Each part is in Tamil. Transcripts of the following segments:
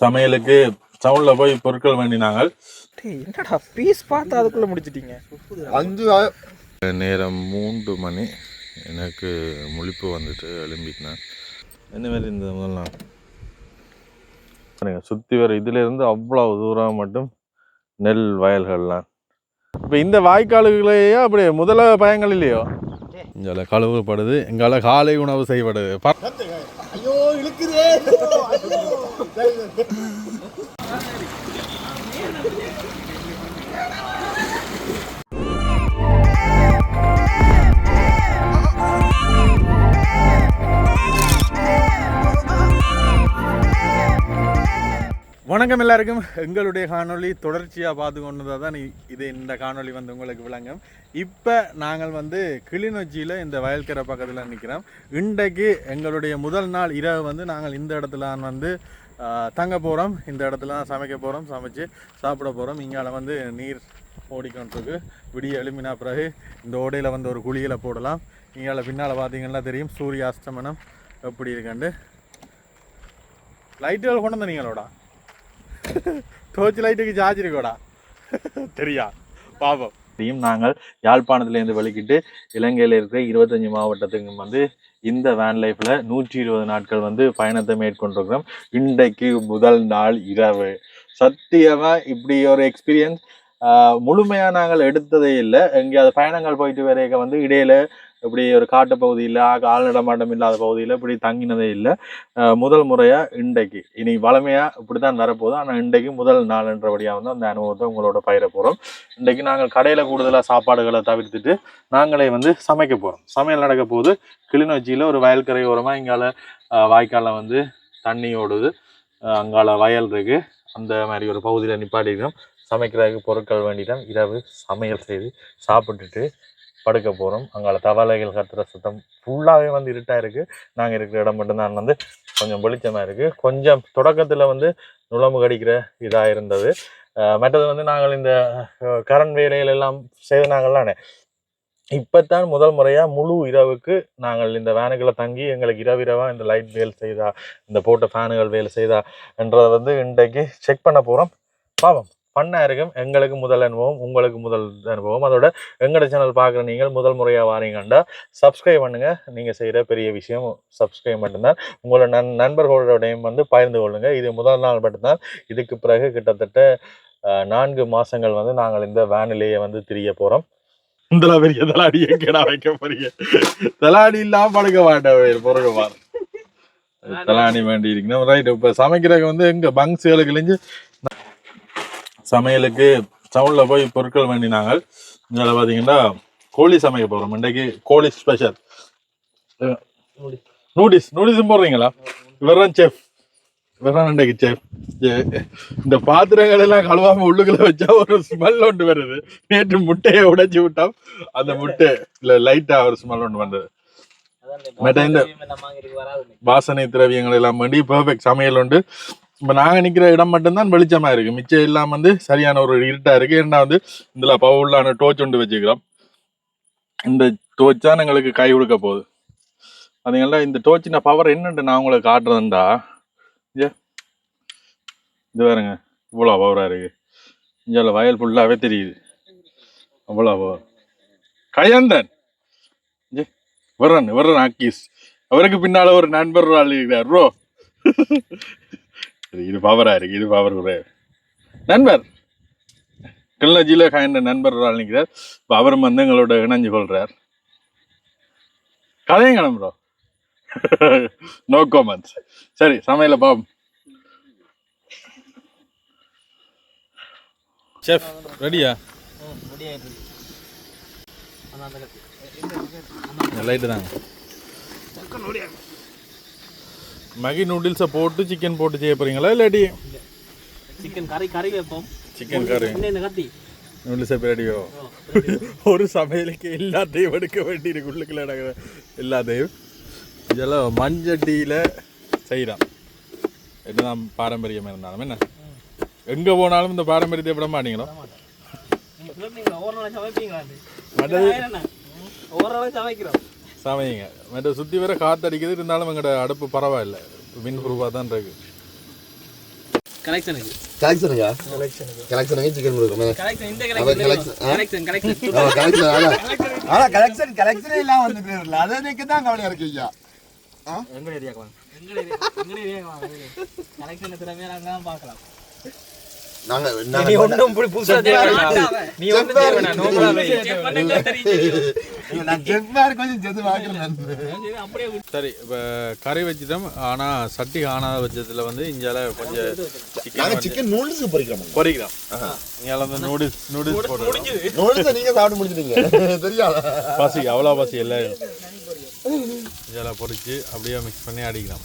சமையலுக்கு டவுன்ல போய் பொருட்கள் வேண்டினாங்க என்னடா பீஸ் பார்த்து அதுக்குள்ள முடிச்சிட்டீங்க? அஞ்சு நேரம் மூன்று மணி. எனக்கு முழிப்பு வந்துட்டு எழும்பிட்டேன். என்ன மாதிரி இந்த முதல் நாள்? சுற்றி வர இதுல இருந்து அவ்வளவு தூரம் மட்டும் நெல் வயல்கள்லாம். இப்போ இந்த வாய்க்கால்களையே அப்படி முதல பயங்கள் இல்லையோ? இங்கே கழுவுப்படுது எங்கால காலை உணவு செய்யப்படுது ஐயோ இழுக்குதே வணக்கம் எல்லாருக்கும். எங்களுடைய காணொளி தொடர்ச்சியாக பார்த்து கொண்டதாக தான் இது இந்த காணொளி வந்து உங்களுக்கு விளங்கும். இப்போ நாங்கள் வந்து கிளிநொச்சியில் இந்த வயல்கரை பக்கத்தில் நிற்கிறோம் இன்றைக்கு எங்களுடைய முதல் நாள் இரவு வந்து நாங்கள் இந்த இடத்துல வந்து தங்க போகிறோம் இந்த இடத்துல தான் சமைக்க போகிறோம் சமைச்சு சாப்பிட போகிறோம் இங்கால வந்து நீர் ஓடிக்கொண்டிருக்கு. விடிய எழுமினா பிறகு இந்த ஓடையில் வந்து ஒரு குழியில் போடலாம். இங்கால பின்னால் பார்த்தீங்கன்னா தெரியும். சூரிய அஸ்தமனம் எப்படி இருக்காண்டு லைட்டுகள் கொண்டு வந்தீங்களோடா? டோர்ச் லைட்டுக்கு சார்ஜ் இருக்கோடா? தெரியா? பாபம் இதையும் நாங்கள் யாழ்ப்பாணத்துலேருந்து வெளிக்கிட்டு இலங்கையில் இருக்கிற இருபத்தஞ்சி மாவட்டத்துக்கு வந்து இந்த வேன் லைஃப்பில் நூற்றி இருபது நாட்கள் வந்து பயணத்தை மேற்கொண்டிருக்கிறோம். இன்றைக்கு முதல் நாள் இரவு. சத்தியமாக இப்படி ஒரு எக்ஸ்பீரியன்ஸ் முழுமையாக நாங்கள் எடுத்ததே இல்லை. எங்கேயாவது பயணங்கள் போயிட்டு வரைக்க வந்து இடையில இப்படி ஒரு காட்டு பகுதியில் ஆள் நடமாட்டம் இல்லாத பகுதியில் இப்படி தங்கினதே இல்லை. முதல் முறையாக இன்றைக்கு. இனி வளமையாக இப்படி தான் வரப்போகுது. ஆனால் இன்றைக்கு முதல் நாள்ன்றபடியாக வந்து அந்த அனுபவத்தை உங்களோட பயிர போகிறோம் இன்றைக்கு நாங்கள் கடையில் கூடுதலாக சாப்பாடுகளை தவிர்த்துட்டு நாங்களே வந்து சமைக்க போகிறோம் சமையல் நடக்க போது கிளிநொச்சியில் ஒரு வயல்கரை ஓரமாக இங்கால வாய்க்காலில் வந்து தண்ணி ஓடுது. அங்கால வயல் இருக்குது அந்த மாதிரி ஒரு பகுதியில் நிப்பாட்டிக்கிறோம் சமைக்கிறதுக்கு பொருட்கள் வேண்டிதான் இரவு சமையல் செய்து சாப்பிட்டுட்டு படுக்க போகிறோம் அங்கால தவளைகள் கத்துற சத்தம் ஃபுல்லாகவே வந்து இருட்டாக இருக்குது நாங்கள் இருக்கிற இடம் மட்டும்தான் வந்து கொஞ்சம் வெளிச்சமாக இருக்குது கொஞ்சம் தொடக்கத்தில் வந்து நுழம்பு கடிக்கிற இதாக இருந்தது. மற்றது வந்து நாங்கள் இந்த கரண் வேலைகள் எல்லாம் செய்தாங்களானே இப்போத்தான் முதல் முறையாக முழு இரவுக்கு நாங்கள் இந்த வேனுக்குள்ளே தங்கி எங்களுக்கு இரவு இரவாக இந்த லைட் வேலை செய்தா இந்த போட்ட ஃபேனுகள் வேலை செய்தா என்றதை வந்து இன்றைக்கு செக் பண்ண போகிறோம் பாவம். பண்ணா இருக்கும் எங்களுக்கு முதல் அனுபவம் உங்களுக்கு முதல் அனுபவம். அதோட எங்களோட சேனல் பார்க்குற நீங்கள் முதல் முறையாக வாரீங்கண்டா சப்ஸ்கிரைப் பண்ணுங்க. நீங்கள் செய்கிற பெரிய விஷயம் சப்ஸ்கிரைப் மட்டும்தான். உங்களோட நண் நண்பர்களோடையும் வந்து பகிர்ந்து கொள்ளுங்க. இது முதல் நாள் மட்டும்தான். இதுக்கு பிறகு கிட்டத்தட்ட நான்கு மாசங்கள் வந்து நாங்கள் இந்த வேனிலேயே வந்து திரிய போகிறோம் இந்த பெரிய தலாடி எங்கடா வைக்க போறீங்க? தலாடி இல்லாம படுக்க மாட்டேன் பொருள் பாரு தலாணி வேண்டி இருக்கணும் ரைட் இப்போ சமைக்கிறதுக்கு வந்து எங்க பங்க்ஸுகளுக்கு இழிஞ்சு சமையலுக்கு டவுன்ல போய் பொருட்கள் வேண்டினாங்க இதில் பார்த்தீங்கன்னா கோழி சமைக்க போகிறோம் இன்றைக்கு கோழி ஸ்பெஷல் நூடிஸ் நூடிஸும் போடுறீங்களா? இவர்தான் செஃப் இவர்தான் இன்றைக்கு செஃப் இந்த பாத்திரங்கள் எல்லாம் கழுவாம உள்ளுக்குள்ள வச்சா ஒரு ஸ்மெல் ஒன்று வருது. நேற்று முட்டையை உடைச்சு விட்டோம். அந்த முட்டை இல்ல லைட்டா ஒரு ஸ்மெல் ஒன்று வந்தது. மற்ற இந்த வாசனை திரவியங்கள் எல்லாம் வேண்டி பெர்ஃபெக்ட் சமையல் உண்டு. இப்போ நாங்கள் நிற்கிற இடம் மட்டும்தான் வெளிச்சமாக இருக்குது மிச்சம் இல்லாமல் வந்து சரியான ஒரு இருட்டாக இருக்குது ஏன்னா வந்து இதில் பவுலான டோச் ஒன்று வச்சுக்கிறோம். இந்த டோர்ச் தான் எங்களுக்கு கை கொடுக்க போகுது. அதுங்களா இந்த டோச்சின பவர் என்னன்ட்டு நான் உங்களுக்கு காட்டுறதுண்டா ஏ இது வேறுங்க இவ்வளோ பவராக இருக்குது இங்கே வயல் ஃபுல்லாகவே தெரியுது. அவ்வளோ பவர் கயந்தன். ஏ வர்றன் வர்றன் ஆக்கீஸ். அவருக்கு பின்னால ஒரு நண்பர் ஆள் இருக்கிறார் ப்ரோ இது பவரா இருக்கு இது பவர் குறைய நண்பர். கிளிநொச்சியில காய்ந்த நண்பர் ஒரு ஆள் நிற்கிறார் இப்போ அவரும் வந்து எங்களோட இணைஞ்சு கொள்றார். கதையும் கிளம்பு ப்ரோ நோ காமெண்ட்ஸ் சரி சமையல பாம் செஃப் ரெடியா லைட்டு தாங்க. மகி நூடுல்ஸை போட்டு சிக்கன் போட்டு செய்ய போறீங்களா? இல்லாட்டி சிக்கன் கறி கறி வைப்போம். சிக்கன் கறி கத்தி? நூடுல்ஸ் ரெடியோ ஒரு சமையலுக்கு எல்லாத்தையும் எடுக்க வேண்டியிருக்கு உள்ளுக்குள்ள நடக்கிற எல்லாத்தையும் இதெல்லாம் மஞ்சட்டியில் செய்கிறோம் என்னதான் பாரம்பரியம் இருந்தாலும் என்ன? எங்கே போனாலும் இந்த பாரம்பரியத்தை விட மாட்டீங்களோ? நாளும் சமைப்பீங்களா? நாளும் சமைக்கிறோம். சமையுங்க மற்ற சுற்றி வர காற்று அடிக்குது இருந்தாலும் எங்களோட அடுப்பு பரவாயில்ல. வின் ப்ரூஃபாக தான் இருக்கு. கலெக்ஷனுக்கு கலெக்ஷனுக்கு சிக்கன் கலெக்ஷன் இந்த கலெக்ஷன்? கலெக்ஷன் ஆனா கலெக்ஷன் கலெக்ஷனே எல்லாம் வந்துட்டு அது எனக்கு தான் கவலையா இருக்கு ஐயா எங்க ஏரியாக்கு வாங்க. எங்க ஏரியா எங்க ஏரியாக்கு வாங்க கலெக்ஷன் திறமையா நாங்க தான் பார்க்கலாம். நாங்க நீ ஒண்ணும் புடி புதுசா நீ ஒண்ணும் தேவையில்லை நோம்பலாவே. நான் ஜென்மார் கொஞ்சம் ஜெது வாக்குறேன் சரி இப்போ கறி வச்சிட்டோம். ஆனால் சட்டி காணாத பட்சத்தில் வந்து இஞ்சால கொஞ்சம் நாங்க சிக்கன் சிக்கன் நூடுல்ஸ் பொரிக்கிறோம் பொரிக்கலாம் இங்கே வந்து நூடுல்ஸ் நூடுல்ஸ் போடுறோம். நூடுல்ஸ் நீங்க சாப்பிட்டு முடிச்சிட்டீங்க. தெரியாதா? பசி அவ்வளோ பசி எல்லாம் இஞ்சால பொரிச்சு அப்படியே மிக்ஸ் பண்ணி அடிக்கலாம்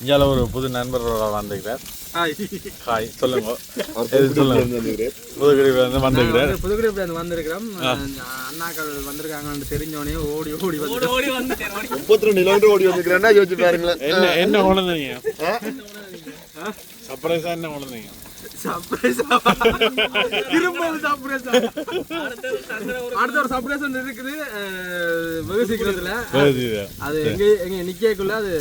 இஞ்சால ஒரு புது நண்பர் வந்துக்கிறார் ஹாய். சொல்லுங்க. எது சொல்லுங்க? புதுக்குடி வந்து வந்துக்கிறார் புதுக்குடி வந்திருக்கிறோம். அண்ணாக்கள் வந்திருக்காங்கன்னு தெரிஞ்சோடனே ஓடி ஓடி வந்து ஓடி ஓடி வந்து முப்பத்தி ரெண்டு கிலோமீட்டர் ஓடி வந்துக்கிறேன்னா யோசிச்சு பாருங்களேன். என்ன என்ன குழந்தைங்க சர்ப்ரைஸா என்ன சர்ப்ரைஸ் திரும்ப அடுத்த ஒரு சர்ப்ரைஸ் ஒன்று இருக்குது. வெகு சீக்கிரத்துல. அது எங்க எங்க நிக்கக்குள்ள அது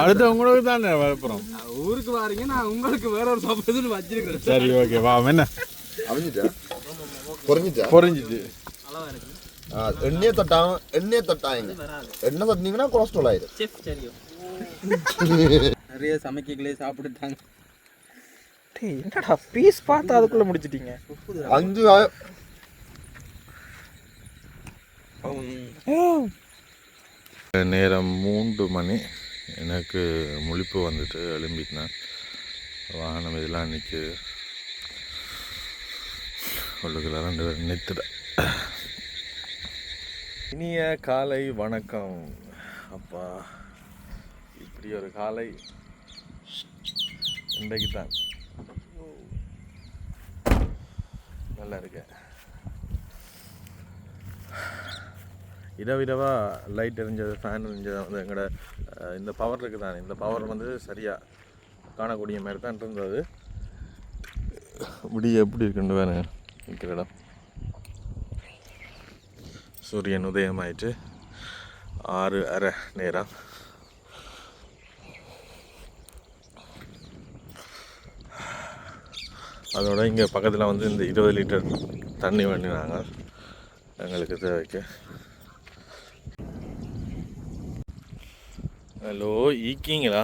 அடுத்து உங்களுக்கு தானே விழுப்புரம் ஊருக்கு வாரீங்க நான் உங்களுக்கு வேற ஒரு சர்ப்ரைஸ் வச்சிருக்கிறேன். சரி ஓகே வா என்ன? அவிஞ்சிட்டா? குறைஞ்சிட்டா பொரிஞ்சிச்சு ஆ, எண்ணெயை தொட்டாங்க எண்ணெயை தொட்டாங்க எண்ணெய் தொட்டினீங்கன்னா கொலஸ்ட்ரால் ஆயிடும் நிறைய சமைக்கங்களே சாப்பிட்டுட்டாங்க. டேய் என்னடா பீஸ் பார்த்து அதுக்குள்ள முடிச்சிட்டீங்க? அஞ்சு நேரம் மூன்று மணி. எனக்கு முழிப்பு வந்துட்டு எழும்பிட்டேன். வாகனம் இதெல்லாம் நிற்கு உள்ளுக்குள்ள ரெண்டு பேரும் நிறுத்துட இனிய காலை வணக்கம். அப்பா இப்படி ஒரு காலை. இன்றைக்கு தான் நல்லா இருக்கு இடவிடவாக லைட் எரிஞ்சது ஃபேன் எரிஞ்சது வந்து எங்களோட இந்த பவர் இருக்குது தான் இந்த பவர் வந்து சரியாக காணக்கூடிய மாதிரி தான் இருந்தது. முடிய எப்படி இருக்குன்னு வேறு இருக்கிற இடம். சூரியன் உதயமாயிட்டு ஆறு அரை நேரம் அதோட இங்கே பக்கத்தில் வந்து இந்த இருபது லிட்டர் தண்ணி வேண்டினாங்க எங்களுக்கு தேவைக்கு. ஹலோ ஈக்கிங்களா?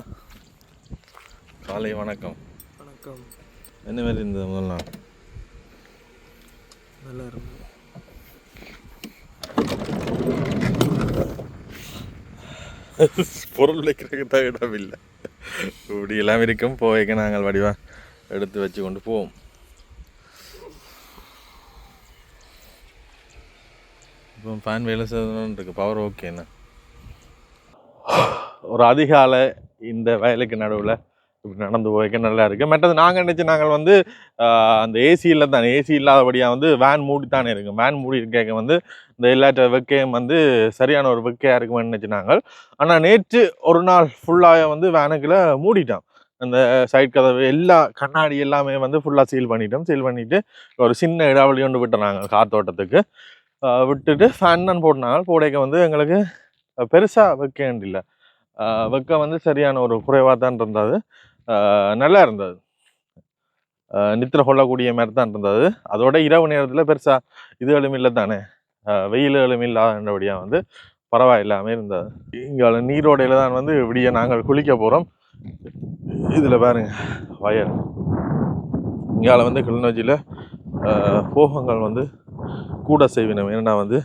காலை வணக்கம். வணக்கம். என்ன மாதிரி இருந்தது முதல் நாள்? நல்லா இருக்கும் பொருள் வைக்கிறதுக்கு தான் இடம் இல்லை இப்படி எல்லாம் இருக்கும் போய்க்க நாங்கள் வடிவா எடுத்து வச்சு கொண்டு போவோம். இப்போ ஃபேன் வேலை செய்யணும்னு இருக்கு. பவர் ஓகேண்ணா ஒரு அதிகாலை இந்த வயலுக்கு நடுவில் இப்படி நடந்து போய்க்க நல்லா இருக்குது மற்றது நாங்கள் நினச்சி நாங்கள் வந்து அந்த ஏசியில் தான். ஏசி இல்லாதபடியாக வந்து வேன் மூடி தானே வேன் மூடி இருக்க வந்து இந்த எல்லாட்ட வெக்கையும் வந்து சரியான ஒரு வெக்கையாக இருக்குமென்னு நினச்சி நாங்கள். ஆனால் நேற்று ஒரு நாள் ஃபுல்லாக வந்து வேனுக்குள்ளே மூடிட்டான் அந்த சைட் கதவு எல்லா கண்ணாடி எல்லாமே வந்து ஃபுல்லாக சீல் பண்ணிட்டோம். சீல் பண்ணிவிட்டு ஒரு சின்ன இடாவளி கொண்டு விட்டுறாங்க காத்தோட்டத்துக்கு விட்டுட்டு ஃபேன் தான் போட்டாங்க போடைக்க வந்து எங்களுக்கு பெருசாக வைக்க இல்லை வெக்க வந்து சரியான ஒரு குறைவாக தான் இருந்தது. நல்லா இருந்தது. நித்திர கொள்ளக்கூடிய மாதிரி தான் இருந்தது. அதோட இரவு நேரத்தில் பெருசாக இதுகளும் இல்லை தானே. வெயில் வெயில்களும் இல்லாதபடியாக வந்து பரவாயில்லாமல் இருந்தது. இங்கே நீரோடையில் தான் வந்து விடிய நாங்கள் குளிக்க போகிறோம் இதில் பாருங்க வயல். இங்கால வந்து கிளிநொச்சியில் போகங்கள் வந்து கூட செய்வினம். ஏன்னா வந்து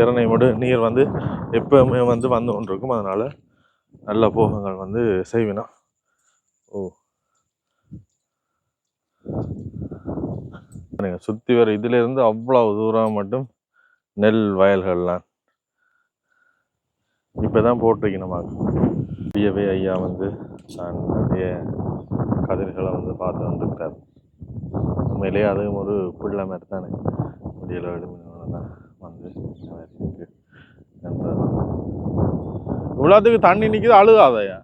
இரணை மடு நீர் வந்து எப்பவுமே வந்து வந்து கொண்டு இருக்கும் அதனால் நல்ல போகங்கள் வந்து செய்வினம். ஓ. நீங்கள் சுற்றி வர இதிலேருந்து அவ்வளோ தூரம் மட்டும் நெல் வயல்கள்லாம். இப்போ தான் போட்டிருக்கணுமா? பெரியவே ஐயா வந்து தான் கதிர்களை வந்து பார்த்து வந்துருக்கார் உண்மையிலேயே அதுவும் ஒரு பிள்ளை மாதிரி தானே. முடியல விடுமினோட வந்து இந்த மாதிரி. இவ்வளோத்துக்கு தண்ணி நிற்குது அழுகாதையா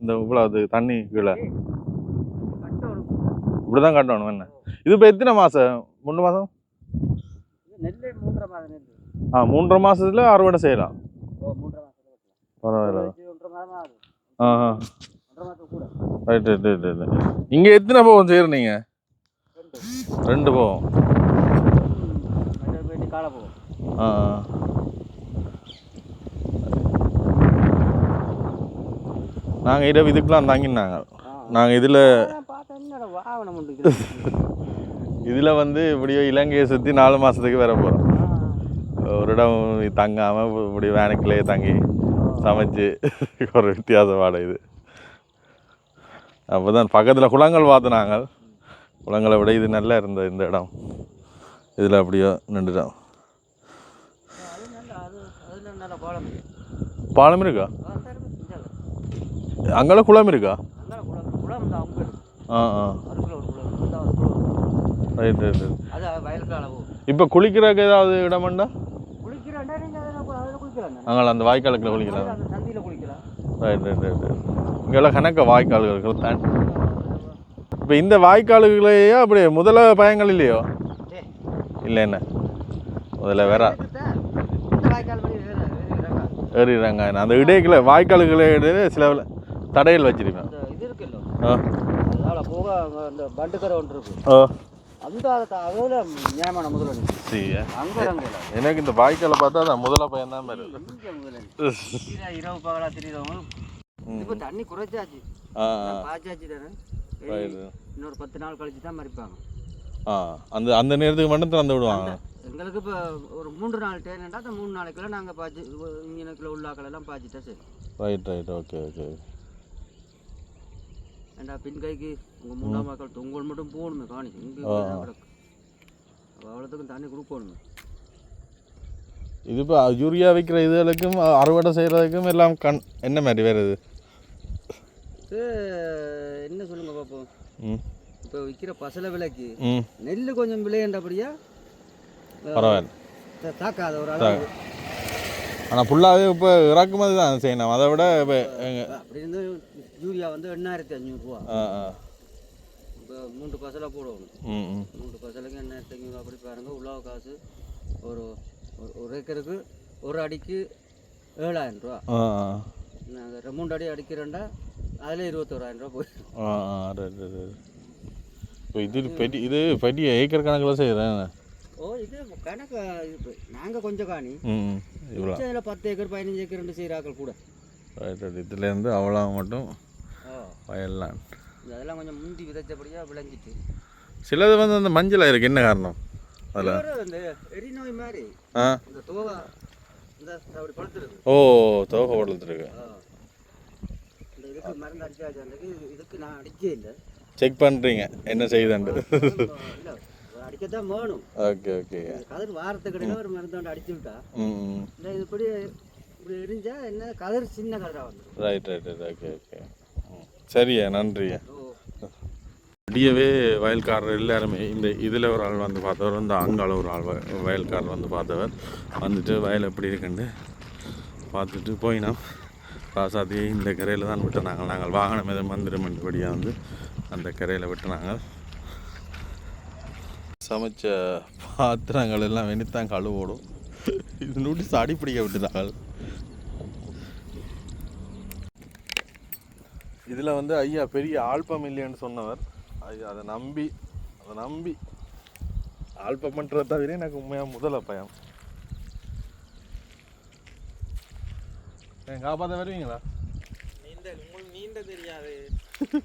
இந்த இவ்வளோத்துக்கு தண்ணி கீழே. இப்படிதான் கட்டணும் என்ன? இது இப்போ எத்தனை மாதம் மூணு மாதம் ஆ மூன்றரை மாசத்துல அறுவடை செய்யலாம். பரவாயில்ல. ஆ ரைட் ரைட் ரைட் ரைட் இங்கே எத்தனை போகும் செய்கிறீங்க ரெண்டு போவோம். வேண்டி காலை போகும் ஆ. நாங்கள் இரவு இதுக்கெலாம் தங்கினாங்க. நாங்கள் இதில் இதில் வந்து இப்படியோ இலங்கையை சுற்றி நாலு மாதத்துக்கு வர போகிறோம் ஒரு இடம் தங்காமல் இப்படி வேனுக்குள்ளேயே தங்கி சமைச்சு ஒரு வித்தியாச வாடகை இது. அப்போ தான் பக்கத்தில் குளங்கள் பார்த்து நாங்கள். குளங்களை விட இது நல்லா இருந்தது இந்த இடம். இதில் அப்படியோ நின்றுட்டோம். பாலம் இருக்கா. அங்கெல்லாம் குளம் இருக்கா? ஆ ஆ. ரைட் ரைட் இப்போ குளிக்கிறதுக்கு ஏதாவது இடமாண்டா அதில் குளிக்கலாம் அங்கே அந்த வாய்க்காலுக்குள்ள குளிக்கலாம். ரைட் ரைட் ரைட் இங்கெல்லாம் கணக்க வாய்க்கால்கள் தான் இப்போ இந்த வாய்க்கால்களையே அப்படி முதல்ல பயங்கள் இல்லையோ இல்லை என்ன? முதல்ல வேற. ஏறிடுறாங்க. அந்த இடைக்குள்ள வாய்க்கால்களை இடையில சில தடைகள் வச்சிருப்பேன் இந்த இது இருக்குல்ல. ஆ. எனக்கு இந்த வாய்க்காலை பார்த்தா அந்த முதல்ல பையன் தான் இரவு பகலா தெரியுறவங்க இப்போ தண்ணி குறைச்சாச்சு. பாய்ச்சாச்சு தானே? இன்னொரு பத்து நாள் கழிச்சு தான் மறிப்பாங்க. ஆ அந்த அந்த நேரத்துக்கு மட்டும் திறந்து விடுவாங்க. எங்களுக்கு இப்போ ஒரு மூன்று நாள் டேர்னண்டா அந்த மூணு நாளைக்குள்ள நாங்கள் பாய்ச்சி இங்கனக்குள்ள உள்ளாக்கள் எல்லாம் பாய்ச்சிட்டா சரி. ரைட் ரைட் ஓகே ஓகே ஏண்டா பின் கைக்கு உங்கள் மூணாம் மக்கள் தொங்கல் மட்டும் போகணுமே காணி. இங்கே. கிடக்கு. அவ்வளோத்துக்கும் தண்ணி கொடுக்கணுமே இது இப்போ யூரியா வைக்கிற இதுகளுக்கும் அறுவடை செய்கிறதுக்கும் எல்லாம் கண் என்ன மாதிரி வேறு இது? இது என்ன சொல்லுங்க பார்ப்போம் இப்போ விற்கிற பசலை விலைக்கு நெல் கொஞ்சம் விளையண்டபடியா பரவாயில்ல. தாக்காத ஒரு அளவு. ஆனால் ஃபுல்லாகவே இப்போ இறக்குமதி தான் செய்யணும். அதை விட இப்போ அப்படி இருந்து யூரியா வந்து எண்ணாயிரத்தி அஞ்சூறுரூவா இப்போ மூன்று பசலை போடணும். ம் ம். மூன்று பசலுக்கு எண்ணாயிரத்தி ஐநூறு அப்படி பாருங்க உழவு காசு ஒரு ஒரு- ஏக்கருக்கு ஒரு அடிக்கு ஏழாயிரம் ரூபா. நாங்கள் ரெமூண்டு அடி அடிக்கிறோண்டா அதில் இருபத்தோராயிரம் ரூபா போயிடும். ஆ ஆ ரைட் ரைட் ரைட் இப்போ இது பெரிய இது பெரிய ஏக்கர் கணக்கில் செய்கிறேன் ஓ இது கணக்கு இப்போ நாங்கள் கொஞ்சம் காணி. இவ்வளோ. இதில் பத்து ஏக்கர் பதினஞ்சு ஏக்கர் ரெண்டு செய்கிறாக்கள் கூட. ரைட் ரைட் இதுலேருந்து அவ்வளோ மட்டும் வயல்லாம். அதெல்லாம் கொஞ்சம் முந்தி விதைச்சபடியாக விளைஞ்சிட்டு. சிலது வந்து அந்த மஞ்சள் இருக்கு என்ன காரணம்? அதில்? இந்த எரிநோய் மாதிரி. ஆ. இந்த தோகை இந்த அப்படி படுத்துருக்கு ஓ தோகை. இந்த இதுக்கு மருந்து அடிச்சாச்சு அந்த இது- இதுக்கு நான் அடிக்கவே இல்லை. செக் பண்ணுறீங்க என்ன செய்யுதுன்ட்டு. இல்லை அடிக்கத்தான் வேணும். Okay okay. கதிர் வாரத்துக்கு இடையில ஒரு மருந்து ஒன்று அடிச்சு விட்டா. ம் ம். இந்த இது இப்படி இப்படி எரிஞ்சா என்ன கதிர் சின்ன கதிராக வந்துடும் right right right okay okay சரியா நன்றியா. விடியவே வயல்காரர் எல்லாருமே இந்த இதில் ஒரு ஆள் வந்து பார்த்தவர் இந்த அங்கால ஒரு ஆள் வயல்காரர் வந்து பார்த்தவர். வந்துட்டு வயல் எப்படி இருக்குன்னு பார்த்துட்டு போயினோம் ராசாத்தியை இந்த கரையில் தான் விட்டுனாங்க. நாங்கள் வாகனம் எதுவும் மந்திரமன்றபடியாக வந்து அந்த கரையில் விட்டுனாங்க. சமைச்ச பாத்திரங்கள் எல்லாம் வெனித்தான் கழுவோடும். இது நூட்டி சாடி பிடிக்க விட்டுனாங்க இதில் வந்து ஐயா பெரிய ஆல்பம் இல்லைன்னு சொன்னவர். ஐயா அதை நம்பி அதை நம்பி ஆல்பம் பண்ணுறத தவிர எனக்கு உண்மையாக முதல பயம். காப்பாற்ற வருவீங்களா நீண்ட உங்களுக்கு நீண்ட தெரியாது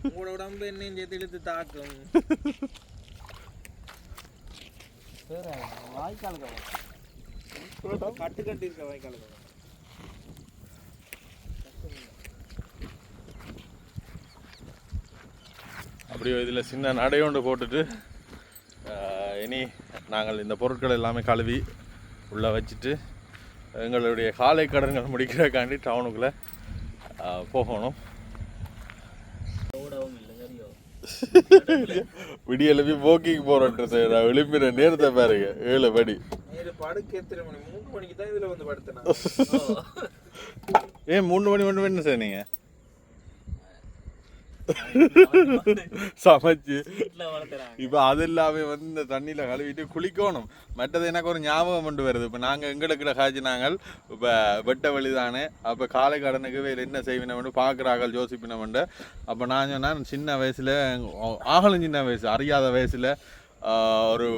உங்களோட உடம்பு என்ன சேர்த்து இழுத்து தாக்கும் வாய்க்கால் கட்டு கட்டி இருக்க வாய்க்காலுக்கு அப்படியே இதில் சின்ன நடையோண்டு போட்டுட்டு இனி நாங்கள் இந்த பொருட்கள் எல்லாமே கழுவி உள்ளே வச்சுட்டு எங்களுடைய காலை கடன்கள் முடிக்கிறக்காண்டி டவுனுக்குள்ளே போகணும். விடிய எழுப்பி போக்கிங் போகிறோன்றது நான் எழுப்பின நேரத்தை பாருங்க. ஏழு மணி? மூணு மணிக்கு தான் இதுல வந்து படுத்தேன்? ஏன் மூணு மணி மட்டும் என்ன செய்றீங்க? சமைச்சு. இப்போ அது இல்லாம வந்து இந்த தண்ணியில் கழுவிட்டு குளிக்கணும். மற்றது எனக்கு ஒரு ஞாபகம் கொண்டு வருது. இப்போ நாங்கள் எங்களுக்கு காய்ச்சி நாங்கள் இப்போ வெட்ட வழி தானே அப்போ காலை கடனுக்கு வேறு என்ன செய்வினோம்னு பார்க்குறார்கள் யோசிப்பினோம்ண்டு அப்போ நான் சொன்னேன் சின்ன வயசில் ஆகலும் சின்ன வயசு அறியாத வயசில் ஒரு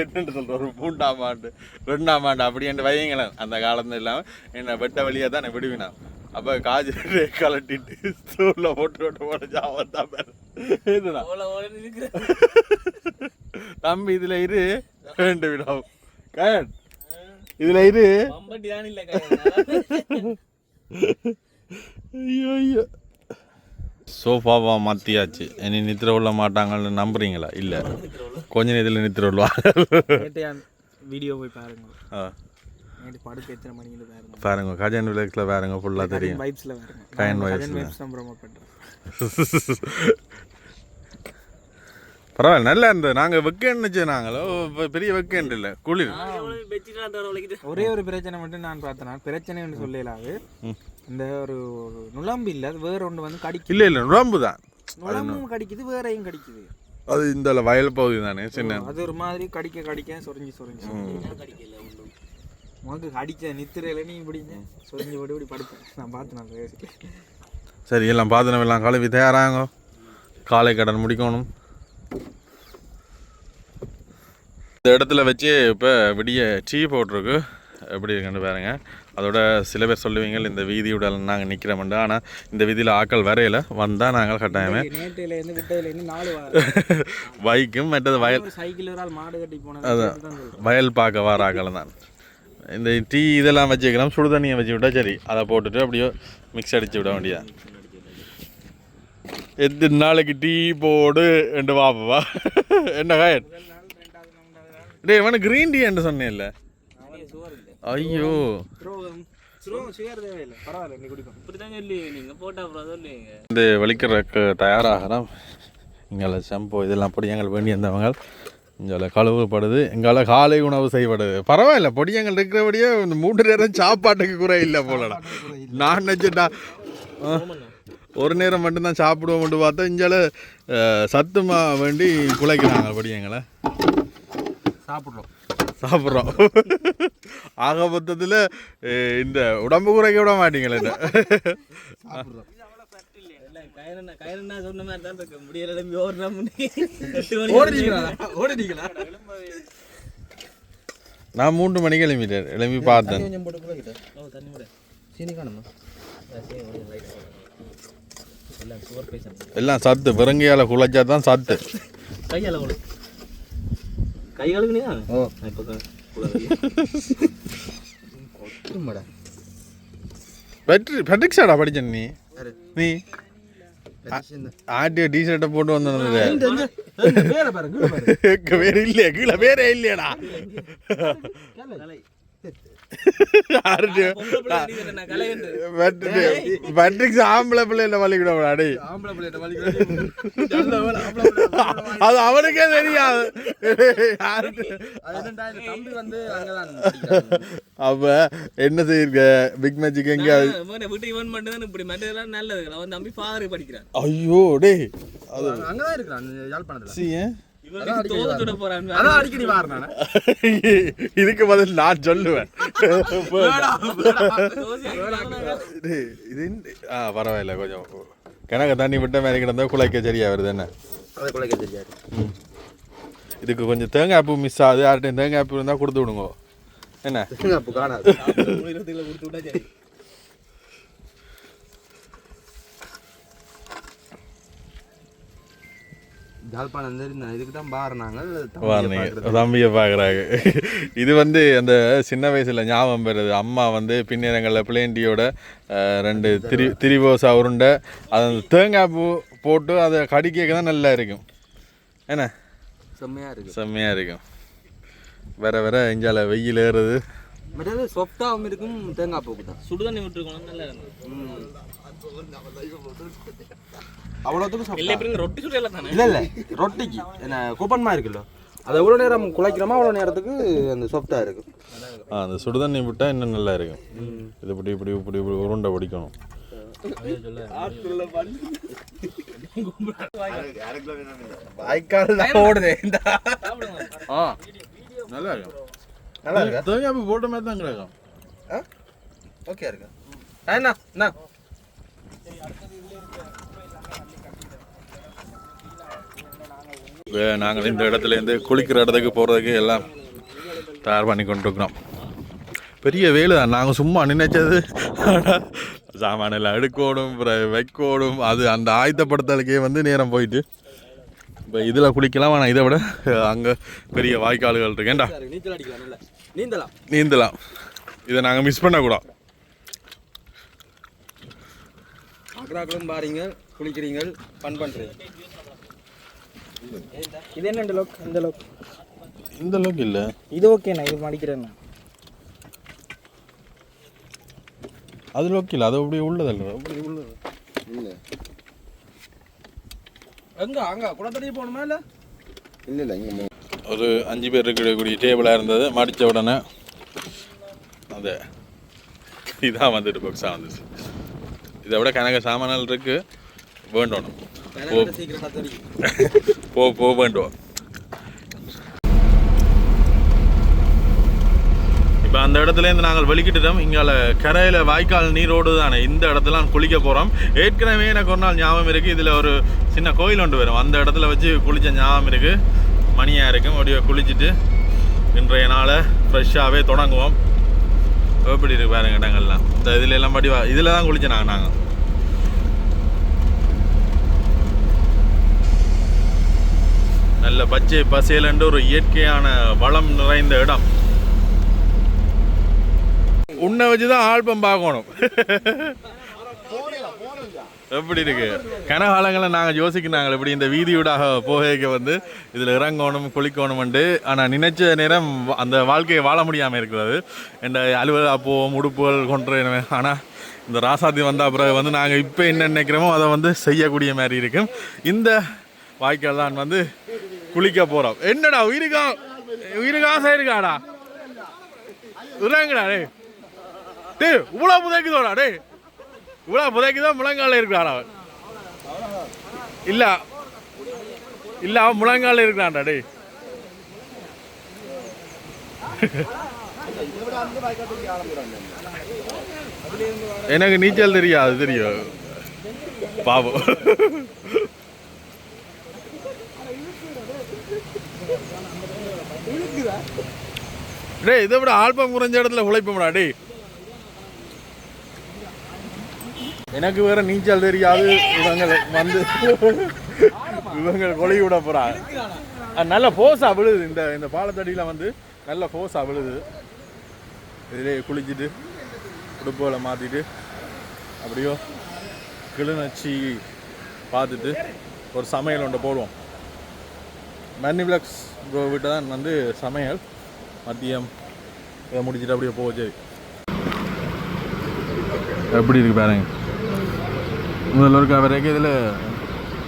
என்னென்னு சொல்ற ஒரு மூன்றாம் ஆண்டு ரெண்டாம் ஆண்டு அப்படின்ட்டு வையுங்களேன். அந்த காலத்துல இல்லாமல் என்ன வெட்ட வழியாக தான் நான் விடுவினான். அப்போ காஜி கலட்டிட்டு ஸ்டோரில் போட்டு போட்டு போட ஜாபம் தான் பாரு. தம்பி இதுல இரு. ரெண்டு விடம். கயன் இதுல இரு. ஐயோ ஐயோ. சோஃபாவா மாத்தியாச்சு. இனி நித்திர உள்ள மாட்டாங்கன்னு நம்புறீங்களா? இல்ல. கொஞ்ச நேரத்தில் நித்திர உள்ளவா வீடியோ போய் பாருங்க. ஆ, நேற்று படுக்க எத்தனை மணிக்கு பாருங்க பாருங்க கஜன் விளக்கில் பாருங்க ஃபுல்லா தெரியும். வைப்ஸ்ல vibes-ல. வைப்ஸ் பரவாயில்ல நல்லா இருந்தது. நாங்க வெக்கேன்னு நாங்களோ? பெரிய வெக்கேன் இல்ல. குளிர். ஒரே ஒரு பிரச்சனை மட்டும் நான் பார்த்தேன். பிரச்சனைன்னு சொல்லலாது இந்த ஒரு நுழம்பு இல்ல அது வேற ஒன்று வந்து கடிக்குது. இல்ல இல்ல நுழம்பு தான். நுழம்பும் கடிக்குது வேறையும் கடிக்குது. அது இந்த வயல் பகுதி தானே சின்ன. அது ஒரு மாதிரி கடிக்க கடிக்க சொரிஞ்சு சொரிஞ்சு உனக்கு கடிச்ச நித்திரையில நீ இப்படிங்க சொரிஞ்சு போட்டு இப்படி படுப்பேன் நான் அந்த வயசுக்கு சரி எல்லாம் பாத்திரம் எல்லாம் கழுவி தயாராங்க காலை கடன் முடிக்கணும். இந்த இடத்துல வச்சு இப்போ விடிய டீ போட்டிருக்கு. எப்படி இருக்குன்னு பாருங்க. அதோட சில பேர் சொல்லுவீங்க இந்த வீதியோட நாங்கள் நிற்கிறோம்ண்டு ஆனால் இந்த வீதியில் ஆக்கள் வரையில வந்தால் நாங்கள் கட்டாயமே. பைக்கும் மற்றது வயல் சைக்கிள் மாடு கட்டி போனது அதான். வயல் பார்க்க வர ஆக்கள் தான். இந்த டீ இதெல்லாம் வச்சுக்கலாம் சுடு தண்ணியை வச்சு விட்டா சரி. அதை போட்டுட்டு அப்படியே மிக்ஸ் அடித்து விட வேண்டியதான் எத்தனை நாளைக்கு டீ போடு என்று வாப்பவா என்ன காயன்? டேய் இவனு கிரீன் டீ என்று சொன்னேன்ல. ஐயோ. இந்த வலிக்கிறதுக்கு தயாராகிறோம் எங்களை செம்போ இதெல்லாம் பொடியங்கள் வேண்டி வந்தவங்க இங்கே கழுவுப்படுது. எங்கால காலை உணவு செய்யப்படுது பரவாயில்ல பொடியங்கள் இருக்கிறபடியே இந்த மூன்று நேரம் சாப்பாட்டுக்கு குறை இல்லை போலடா. நான் நினச்சிட்டா ஒரு நேரம் மட்டும்தான் சாப்பிடுவோம்னு பார்த்தா இங்கால சத்துமா வேண்டி குலைக்கிறாங்க பொடியங்களை. சாப்பிட்றோம். சாப்பிட்றோம். ஆக மொத்தத்தில் இந்த உடம்பு குறைக்க விட மாட்டீங்களே என்ன ஓடிட்டீங்களா? நான் மூன்று மணிக்கு எழும்பிட்டேன். எழும்பி பார்த்தேன். எல்லாம் சத்து. பெருங்கையால குழைச்சா தான் சத்து. கையால கை கழுகுனியா ஓ. இப்போ பெட்ரிக்ஸாடா படிச்ச நீ? நீ? ஆட்டிய டிஷர்ட்டை போட்டு வந்தது பேர பாருங்க பாருங்க வேற இல்லையா கீழே வேறே இல்லையாடா. ஆம்பளை பிள்ளை என்ன வலிக்கிட அடே ஆம்பளை பிள்ளைகிட்ட வலி அது அவனுக்கே தெரியாது அப்ப என்ன செய்யிருக்க பிக் மேஜிக் எங்க இவன் மட்டும் இப்படி மற்றதெல்லாம் நல்லது அவன் தம்பி ஃபாதர் படிக்கிறான் ஐயோ டேய் அது அங்கதான் இருக்கிறான் யாழ்ப்பாணத்துல இதுக்கு பதில் நான் சொல்லுவேன். இது ஆ பரவாயில்ல கொஞ்சம் கிணக்க தண்ணி விட்ட மாதிரி கிடந்தா குலைக்க சரியா வருது என்ன. இதுக்கு கொஞ்சம் தேங்காய் பூ மிஸ் ஆகுது. யார்கிட்டையும் தேங்காய் பூ இருந்தால் கொடுத்து விடுங்க. என்ன? அப்போ காணாது. இதுக்கு தான் பாருனாங்க தம்பியை பார்க்குறாங்க. இது வந்து அந்த சின்ன வயசில் ஞாபகம் பெறுது. அம்மா வந்து பின்னேரங்களில் பிளேண்டியோட ரெண்டு திரி திரிவோசா உருண்டை அது அந்த தேங்காய் பூ போட்டு அதை கடிக்க தான் நல்லா இருக்கும். என்ன? செம்மையா இருக்கு செம்மையாக இருக்கும். வேற வேற எஞ்சால வெயில் ஏறுது. மற்றது சொஃப்டாகவும் இருக்கும் தேங்காய் பூக்கு தான். சுடுதண்ணி விட்டுருக்கணும் நல்லா இருக்கும் அவ்வளோத்துக்கும் இல்லை எப்படி ரொட்டி சுடல தானே? இல்லை இல்லை. ரொட்டிக்கு. என்ன கூப்பன்மா இருக்குல்ல. அது எவ்வளோ நேரம் குழைக்கிறோமோ அவ்வளோ நேரத்துக்கு அந்த சாஃப்டாக இருக்கும். ஆ அந்த சுடுதண்ணி விட்டால் இன்னும் நல்லா இருக்கும். இது இப்படி இப்படி இப்படி இப்படி உருண்டை பிடிக்கணும். வாய்க்கால் ஓடுது இந்த ஆ. நல்லா இருக்கும். நல்லா இருக்கா? தேங்காய் பூ போட்ட மாதிரி தான் கிடக்கும் ஓகே இருக்கா? என்ன என்ன இப்ப நாங்கள் இந்த இடத்துல இருந்து குளிக்கிற இடத்துக்கு போகிறதுக்கு எல்லாம் தயார் பண்ணி கொண்டு இருக்கிறோம் பெரிய வேலை தான். நாங்கள் சும்மா நினைச்சது சாமான எல்லாம் எடுக்கணும் அப்புறம் வைக்கணும். அது அந்த ஆயத்தப்படுத்தலுக்கே வந்து நேரம் போயிட்டு. இப்போ இதில் குளிக்கலாம் ஆனால் இதை விட அங்கே பெரிய வாய்க்கால்கள் இருக்கேன்டா நீந்தலாம். நீந்தலாம். இதை நாங்கள் மிஸ் பண்ணக்கூடாது. அக்ராக்களும் பாருங்க குளிக்கிறீங்க ஃபன் பண்ணுறீங்க இது என்ன லோக் இந்த லோக் இந்த அளவுக்கு இல்லை. இது ஓகேண்ணா இது மடிக்கிறேண்ணா அது ஓகே இல்லை அது அப்படியே உள்ளதல்ல அப்படியே உள்ளது. இல்ல. எங்க அங்க குளத்தடி போகணுமா இல்லை? இல்ல இல்ல இங்க ஒரு அஞ்சு பேர் இருக்கக்கூடிய டேபிளாக இருந்தது. மடித்த உடனே அந்த இதாக வந்துட்டு பாக்ஸாக வந்துச்சு. இதை விட கணக்க சாமான்கள் இருக்கு. வேண்டணும். போ போ வேண்டும் இப்போ அந்த இடத்துலேருந்து நாங்கள் வெளிக்கிட்டுட்டோம் இங்கால கரையில் வாய்க்கால் நீரோடு தானே இந்த இடத்துல குளிக்க போகிறோம் ஏற்கனவே எனக்கு ஒரு நாள் ஞாபகம் இருக்குது இதில் ஒரு சின்ன கோயில் ஒன்று வரும். அந்த இடத்துல வச்சு குளித்த ஞாபகம் இருக்குது மணியாக இருக்கும் அப்படியே குளிச்சுட்டு இன்றைய நாளை ஃப்ரெஷ்ஷாகவே தொடங்குவோம். எப்படி இருக்கு பாருங்க இடங்கள்லாம். இந்த இதுல எல்லாம் படி இதில் தான் குளிச்சோம் நாங்கள் நாங்கள் நல்ல பச்சை பசேலன்று ஒரு இயற்கையான வளம் நிறைந்த இடம். உன்னை வச்சு தான் ஆல்பம் பார்க்கணும் எப்படி இருக்கு? கனகாலங்களில் நாங்கள் யோசிக்கிறாங்க இப்படி இந்த வீதியூடாக போகைக்கு வந்து இதில் இறங்கணும் குளிக்கணும்ண்டு ஆனால் நினைச்ச நேரம் அந்த வாழ்க்கையை வாழ முடியாமல் இருக்கிறது. இந்த அலுவல் அப்போ உடுப்புகள் கொண்டு ஆனால் இந்த ராசாத்தி வந்த பிறகு வந்து நாங்கள் இப்போ என்ன நினைக்கிறோமோ அதை வந்து செய்யக்கூடிய மாதிரி இருக்கும் இந்த வாய்க்கால் தான் வந்து குளிக்க போகிறோம் என்னடா உயிருக்கா உயிருக்கு செய்யிருக்காடா இருக்காடா? இறங்குடா டே டே இவ்வளோ புதைக்குதோடா டேய். இவ்வளோ புதைக்குதான் முழங்கால இருக்கிறான் அவன். இல்ல. இல்ல அவன் முழங்கால இருக்கிறான்டா டேய். எனக்கு நீச்சல் தெரியாது தெரியும். பாவம். டேய் இதை விட ஆல்பம் குறைஞ்ச இடத்துல உழைப்போம்டா டேய். எனக்கு வேற நீச்சல் தெரியாது. இவங்க வந்து இவங்க கொலை விட போறாங்க. நல்ல ஃபோர்ஸா விழுது. இந்த இந்த பாலத்தடியில் வந்து நல்ல ஃபோர்ஸா விழுது. இதிலே குளிச்சுட்டு உடுப்புகளை மாற்றிட்டு அப்படியோ கிளிநொச்சி பார்த்துட்டு ஒரு சமையல் ஒன்று போடுவோம். மன்னிப்ளக்ஸ் விட்டு தான் வந்து சமையல். மதியம் இதை முடிச்சுட்டு அப்படியே போக சரி எப்படி இருக்கு பாருங்க. முதல்ல இருக்க வரைக்கும் இதில்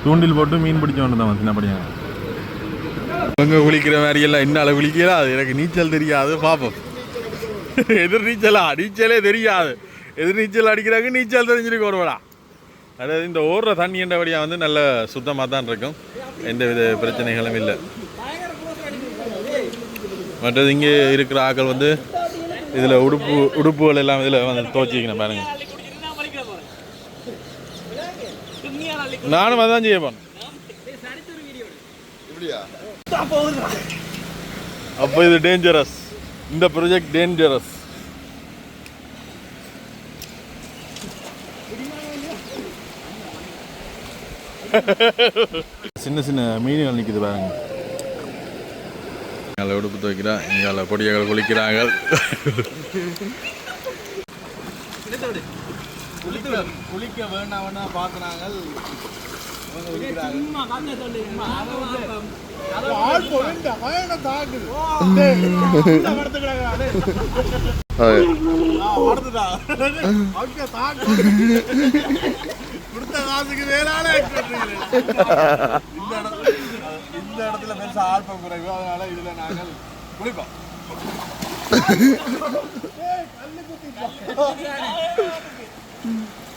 தூண்டில் போட்டு மீன் பிடிச்ச தான் சின்ன படியாங்க குளிக்கிற மாதிரி எல்லாம் என்னால் குளிக்கலாம் அது எனக்கு நீச்சல் தெரியாது பார்ப்போம் எதிர் நீச்சலா? நீச்சலே தெரியாது. எதிர் நீச்சல் அடிக்கிறாங்க நீச்சல் தெரிஞ்சிருக்கு ஒருவடா அதாவது இந்த ஓடுற தண்ணி என்றபடியாக வந்து நல்ல சுத்தமாக தான் இருக்கும். எந்த வித பிரச்சனைகளும் இல்லை. மற்றது இங்கே இருக்கிற ஆக்கள் வந்து இதில் உடுப்பு உடுப்புகள் எல்லாம் இதில் வந்து துவச்சிக்கணும் பாருங்கள் நானும் அதான் செய்ய போனேன் அப்போ இது டேஞ்சரஸ் இந்த ப்ராஜெக்ட் டேஞ்சரஸ் சின்ன சின்ன மீன்கள் நிற்குது பாருங்க. இங்கால உடுப்பு துவைக்கிறா இங்கால பொடியர்கள் குளிக்கிறாங்க குளிக்க வேண்டாம் பார்க்குறாங்க. கொடுத்த காசுக்கு மேலால இந்த இடத்துல பெருசா ஆல்பம் குறைவு. அதனால இதுல நாங்கள் குளிப்போம்.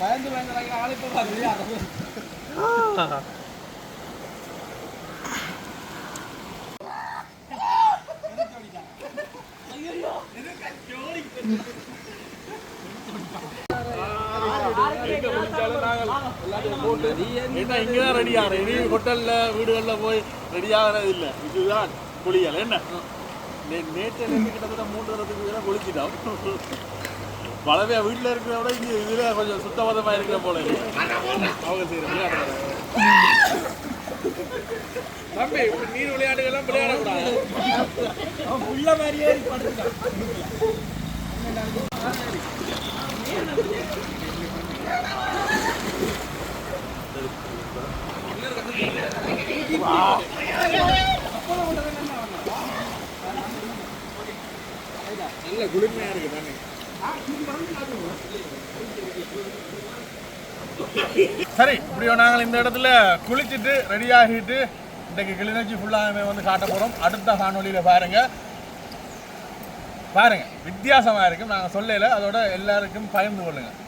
பயந்து பயந்து ஆளு இப்போ பாருங்க என்ன இங்கதான் ரெடி ஆகிறேன் இனி ஹோட்டல்ல வீடுகள்ல போய் ரெடி ஆகிறது இல்ல. இதுதான் குளியல். என்ன? நேற்று கிட்டத்தட்ட மூன்று இடத்துக்கு மேல குளிச்சிட்டோம். பழமையா வீட்டில் இருக்கிறத விட இங்கே இதில் கொஞ்சம் சுத்தபத்தமா இருக்கிற போல அவங்க செய்கிற விளையாடுறாங்க தம்பி இப்போ நீர் விளையாட்டுகள்லாம் விளையாடக்கூடாது? நல்ல குளிர்மையாக இருக்குது தானே? சரி இப்படியோ நாங்கள் இந்த இடத்துல குளிச்சுட்டு ரெடி ஆகிட்டு இன்றைக்கு கிளிநொச்சி ஃபுல்லாகவே வந்து காட்ட போகிறோம் அடுத்த காணொலியில் பாருங்க. பாருங்க வித்தியாசமாக இருக்கும் நாங்கள் சொல்லலை அதோட எல்லாருக்கும் பயந்து கொள்ளுங்கள்